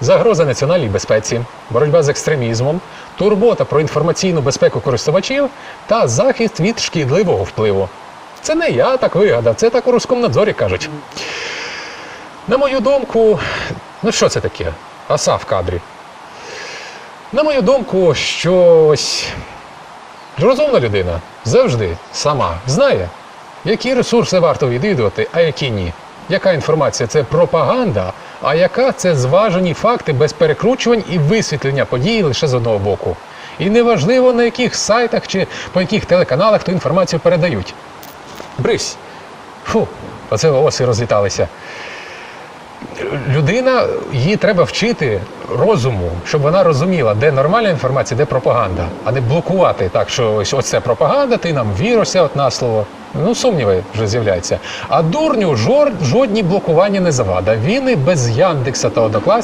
загроза національній безпеці, боротьба з екстремізмом, турбота про інформаційну безпеку користувачів та захист від шкідливого впливу. Це не я так вигадав, це так у Роскомнадзорі кажуть. На мою думку, ну що це таке? Оса в кадрі. На мою думку, щось розумна людина завжди сама знає, які ресурси варто відвідувати, а які ні. Яка інформація це пропаганда, а яка це зважені факти без перекручувань і висвітлення подій лише з одного боку. І неважливо на яких сайтах чи по яких телеканалах ту інформацію передають. Брись. Фу, оце оси розліталися людина, її треба вчити розуму, щоб вона розуміла, де нормальна інформація, де пропаганда, а не блокувати так, що ось оце пропаганда, ти нам віруся от на слово. Ну, сумніви вже з'являються. А дурню жор, жодні блокування не завада. Він і без Яндекса та одноклас